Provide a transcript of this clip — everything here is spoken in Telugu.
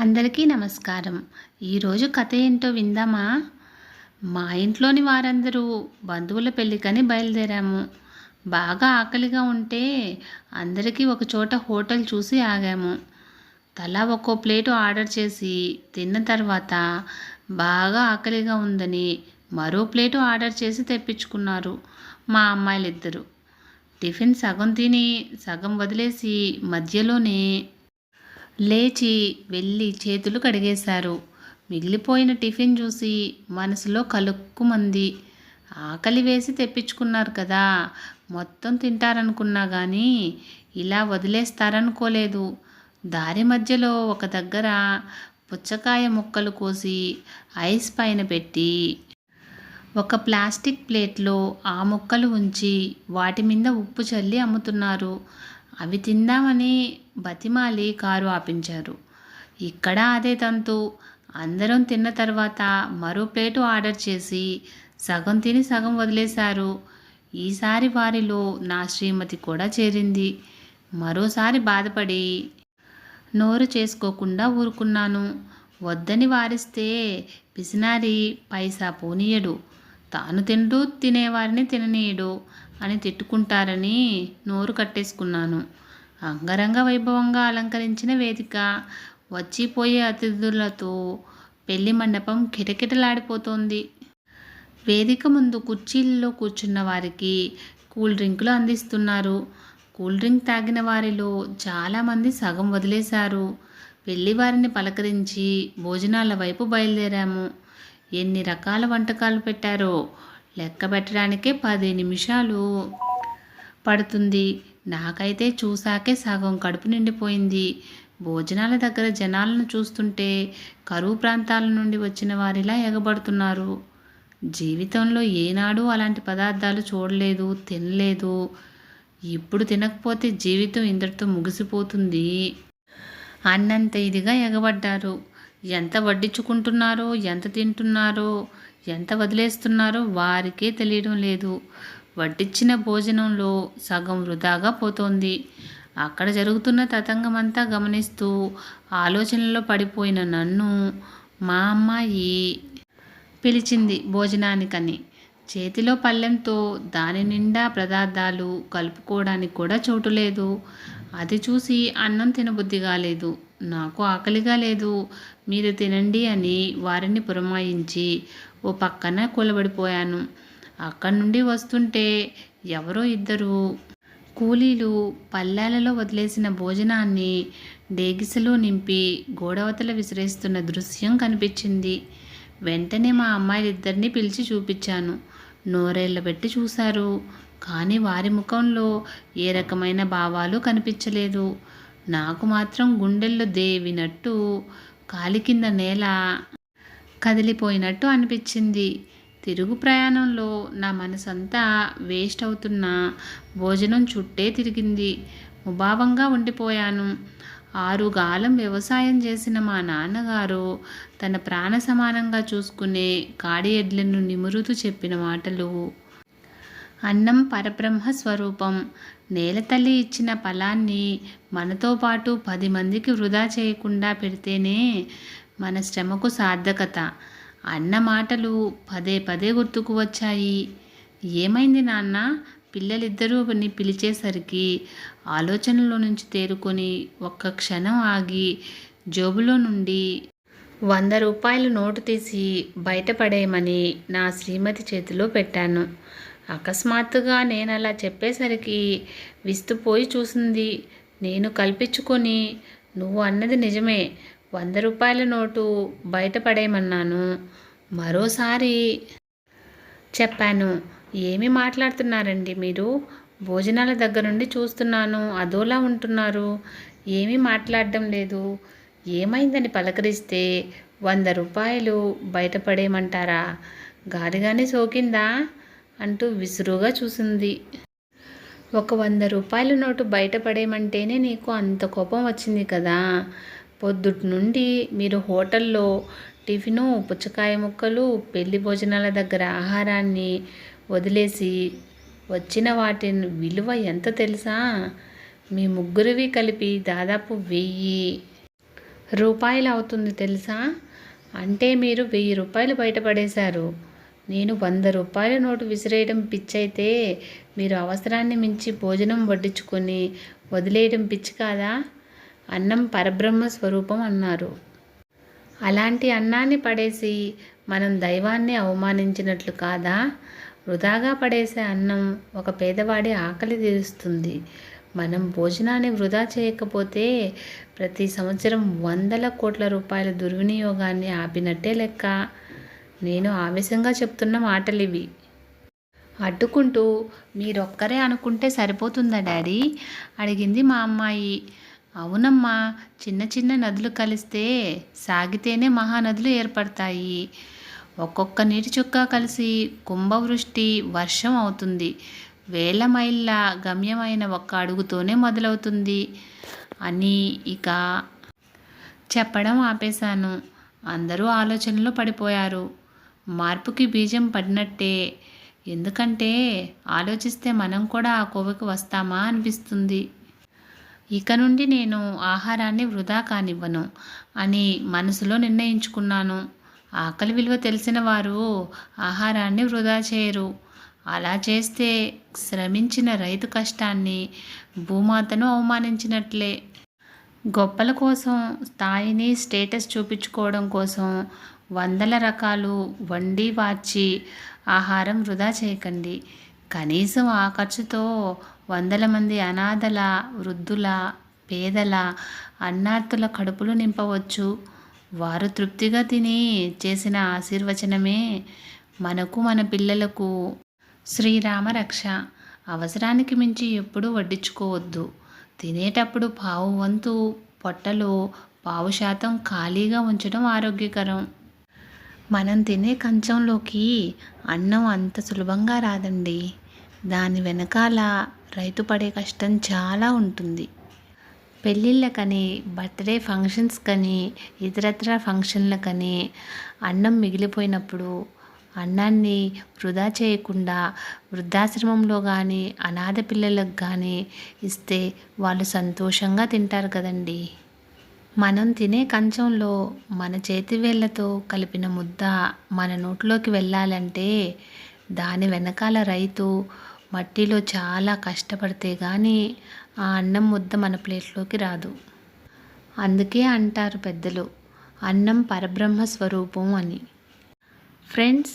అందరికీ నమస్కారం. ఈరోజు కథ ఏంటో విందామా? మా ఇంట్లోని వారందరూ బంధువుల పెళ్ళికని బయలుదేరాము. బాగా ఆకలిగా ఉంటే అందరికీ ఒక చోట హోటల్ చూసి ఆగాము. తలా ఒక్కో ప్లేటు ఆర్డర్ చేసి తిన్న తర్వాత బాగా ఆకలిగా ఉందని మరో ప్లేటు ఆర్డర్ చేసి తెప్పించుకున్నారు మా అమ్మాయిలిద్దరూ. టిఫిన్ సగం తిని సగం వదిలేసి మధ్యలోనే లేచి వెళ్ళి చేతులు కడిగేశారు. మిగిలిపోయిన టిఫిన్ చూసి మనసులో కలుక్కుమంది. ఆకలి వేసి తెప్పించుకున్నారు కదా. మొత్తం తింటారనుకున్నా కానీ ఇలా వదిలేస్తారనుకోలేదు. దారి మధ్యలో ఒక దగ్గర పుచ్చకాయ ముక్కలు కోసి ఐస్ పైన పెట్టి ఒక ప్లాస్టిక్ ప్లేట్లో ఆ ముక్కలు ఉంచి వాటి మీద ఉప్పు చల్లి అమ్ముతున్నారు. అవి తిందామని బతిమాలి కారు ఆపించారు. ఇక్కడ అదే తంతు. అందరం తిన్న తర్వాత మరో ప్లేటు ఆర్డర్ చేసి సగం తిని సగం వదిలేశారు. ఈసారి వారిలో నా శ్రీమతి కూడా చేరింది. మరోసారి బాధపడి నోరు చేసుకోకుండా ఊరుకున్నాను. వద్దని వారిస్తే పిసినారి పైసా పోనీయడు. తాను తింటూ తినేవారిని తిననీయడు. అని తిట్టుకుంటారని నోరు కట్టేసుకున్నాను. అంగరంగ వైభవంగా అలంకరించిన వేదిక వచ్చిపోయే అతిథులతో పెళ్ళి మండపం కిటకిటలాడిపోతోంది. వేదిక ముందు కుర్చీల్లో కూర్చున్న వారికి కూల్ డ్రింకులు అందిస్తున్నారు. కూల్ డ్రింక్ తాగిన వారిలో చాలామంది సగం వదిలేశారు. పెళ్ళి వారిని పలకరించి భోజనాల వైపు బయలుదేరాము. ఎన్ని రకాల వంటకాలు పెట్టారో లెక్క పెట్టడానికే పది నిమిషాలు పడుతుంది. నాకైతే చూసాకే సగం కడుపు నిండిపోయింది. భోజనాల దగ్గర జనాలను చూస్తుంటే కరువు ప్రాంతాల నుండి వచ్చిన వారిలా ఎగబడుతున్నారు. జీవితంలో ఏనాడు అలాంటి పదార్థాలు చూడలేదు తినలేదు. ఇప్పుడు తినకపోతే జీవితం ఇంతటితో ముగిసిపోతుంది. అన్నంత ఇదిగా ఎగబడ్డారు. ఎంత వడ్డించుకుంటున్నారో ఎంత తింటున్నారో ఎంత వదిలేస్తున్నారో వారికే తెలియడం లేదు. వడ్డించిన భోజనంలో సగం వృధాగా పోతోంది. అక్కడ జరుగుతున్న తతంగమంతా గమనిస్తూ ఆలోచనలో పడిపోయిన నన్ను మా అమ్మాయి పిలిచింది భోజనానికని. చేతిలో పళ్ళెంతో దాని నిండా పదార్థాలు కలుపుకోవడానికి కూడా చోటు లేదు. అది చూసి అన్నం తినబుద్ధి కాలేదు. నాకు ఆకలిగా లేదు. మీరు తినండి అని వారిని పురమాయించి ఓ పక్కన కూలబడిపోయాను. అక్కడి నుండి వస్తుంటే ఎవరో ఇద్దరు. కూలీలు పల్లెలలో వదిలేసిన భోజనాన్ని డేగిసలో నింపి గోడవతల విసిరేస్తున్న దృశ్యం కనిపించింది. వెంటనే మా అమ్మాయిలిద్దరిని పిలిచి చూపించాను. నోరేళ్ళ పెట్టి చూశారు. కానీ వారి ముఖంలో ఏ రకమైన భావాలు కనిపించలేదు. నాకు మాత్రం గుండెల్లో దేవినట్టు కాలి కింద నేల కదిలిపోయినట్టు అనిపించింది. తిరుగు ప్రయాణంలో నా మనసంతా వేస్ట్ అవుతున్న భోజనం చుట్టే తిరిగింది. ముభావంగా ఉండిపోయాను. ఆరుగాలం వ్యవసాయం చేసిన మా నాన్నగారు తన ప్రాణ సమానంగా చూసుకునే కాడి ఎడ్లను నిమురుతూ చెప్పిన మాటలు అన్నం పరబ్రహ్మ స్వరూపం. నేలతల్లి ఇచ్చిన ఫలాన్ని మనతో పాటు పది మందికి వృధా చేయకుండా పెడితేనే మన శ్రమకు సార్థకత. అన్న మాటలు పదే పదే గుర్తుకు వచ్చాయి. ఏమైంది నాన్న? పిల్లలిద్దరూ ని పిలిచేసరికి ఆలోచనలో నుంచి తేరుకొని ఒక్క క్షణం ఆగి జోబులో నుండి వంద రూపాయలు నోటు తీసి బయటపడేయమని నా శ్రీమతి చేతిలో పెట్టాను. అకస్మాత్తుగా నేను అలా చెప్పేసరికి విస్తుపోయి చూసింది. నేను కల్పించుకొని నువ్వు అన్నది నిజమే. వంద రూపాయల నోటు బయటపడేయమన్నాను. మరోసారి చెప్పాను. ఏమి మాట్లాడుతున్నారండి మీరు? భోజనాల దగ్గర నుండి చూస్తున్నాను. అదోలా ఉంటున్నారు. ఏమీ మాట్లాడడం లేదు. ఏమైందని పలకరిస్తే వంద రూపాయలు బయటపడేయమంటారా? గాలిగానే సోకిందా? అంటూ విసురుగా చూసింది. ఒక వంద రూపాయల నోటు బయటపడేయమంటేనే నీకు అంత కోపం వచ్చింది కదా. పొద్దుటి నుండి మీరు హోటల్లో టిఫిను పుచ్చకాయ ముక్కలు పెళ్ళి భోజనాల దగ్గర ఆహారాన్ని వదిలేసి వచ్చిన వాటి విలువ ఎంత తెలుసా? మీ ముగ్గురివి కలిపి దాదాపు వెయ్యి రూపాయలు అవుతుంది తెలుసా? అంటే మీరు వెయ్యి రూపాయలు బయటపడేశారు. నేను వంద రూపాయల నోటు విసిరేయడం పిచ్చైతే మీరు అవసరాన్ని మించి భోజనం వడ్డించుకొని వదిలేయడం పిచ్చి కాదా? అన్నం పరబ్రహ్మ స్వరూపం అన్నారు. అలాంటి అన్నాన్ని పడేసి మనం దైవాన్ని అవమానించినట్లు కాదా? వృధాగా పడేసే అన్నం ఒక పేదవాడి ఆకలి తీరుస్తుంది. మనం భోజనాన్ని వృధా చేయకపోతే ప్రతి సంవత్సరం వందల కోట్ల రూపాయల దుర్వినియోగాన్ని ఆపినట్టే లెక్క. నేను ఆవేశంగా చెప్తున్న మాటలివి. ఇవి అడ్డుకుంటూ మీరొక్కరే అనుకుంటే సరిపోతుందా డాడీ? అడిగింది మా అమ్మాయి. అవునమ్మా చిన్న చిన్న నదులు కలిస్తే సాగితేనే మహానదులు ఏర్పడతాయి. ఒక్కొక్క నీటి చుక్క కలిసి కుంభవృష్టి వర్షం అవుతుంది. వేల మైళ్ళ గమ్యమైన ఒక్క అడుగుతోనే మొదలవుతుంది. అని ఇక చెప్పడం ఆపేశాను. అందరూ ఆలోచనలో పడిపోయారు. మార్పుకి బీజం పడినట్టే. ఎందుకంటే ఆలోచిస్తే మనం కూడా ఆ కోవకి వస్తామా అనిపిస్తుంది. ఇక నుండి నేను ఆహారాన్ని వృధా కానివ్వను అని మనసులో నిర్ణయించుకున్నాను. ఆకలి విలువ తెలిసిన వారు ఆహారాన్ని వృధా చేయరు. అలా చేస్తే శ్రమించిన రైతు కష్టాన్ని భూమాతను అవమానించినట్లే. గొప్పల కోసం స్థాయిని స్టేటస్ చూపించుకోవడం కోసం వందల రకాలు వండి వార్చి ఆహారం వృధా చేయకండి. కనీసం ఆ ఖర్చుతో వందల మంది అనాథల వృద్ధుల పేదల అన్నార్థుల కడుపులు నింపవచ్చు. వారు తృప్తిగా తిని చేసిన ఆశీర్వచనమే మనకు మన పిల్లలకు శ్రీరామ రక్ష అవసరానికి మించి ఎప్పుడూ వడ్డించుకోవద్దు. తినేటప్పుడు పావు వంతు పొట్టలో పావు శాతం ఖాళీగా ఉంచడం ఆరోగ్యకరం. మనం తినే కంచంలోకి అన్నం అంత సులభంగా రాదండి. దాని వెనకాల రైతు పడే కష్టం చాలా ఉంటుంది. పెళ్ళిళ్ళకని బర్త్డే ఫంక్షన్స్కని ఇతరత్ర ఫంక్షన్లకని అన్నం మిగిలిపోయినప్పుడు అన్నాన్ని వృధా చేయకుండా వృద్ధాశ్రమంలో కానీ అనాథ పిల్లలకు కానీ ఇస్తే వాళ్ళు సంతోషంగా తింటారు కదండి. మనం తినే కంచంలో మన చేతి వేళ్ళతో కలిపిన ముద్ద మన నోట్లోకి వెళ్ళాలంటే దాని వెనకాల రైతు మట్టిలో చాలా కష్టపడితే కానీ ఆ అన్నం ముద్ద మన ప్లేట్లోకి రాదు. అందుకే అంటారు పెద్దలు అన్నం పరబ్రహ్మ స్వరూపం అని. ఫ్రెండ్స్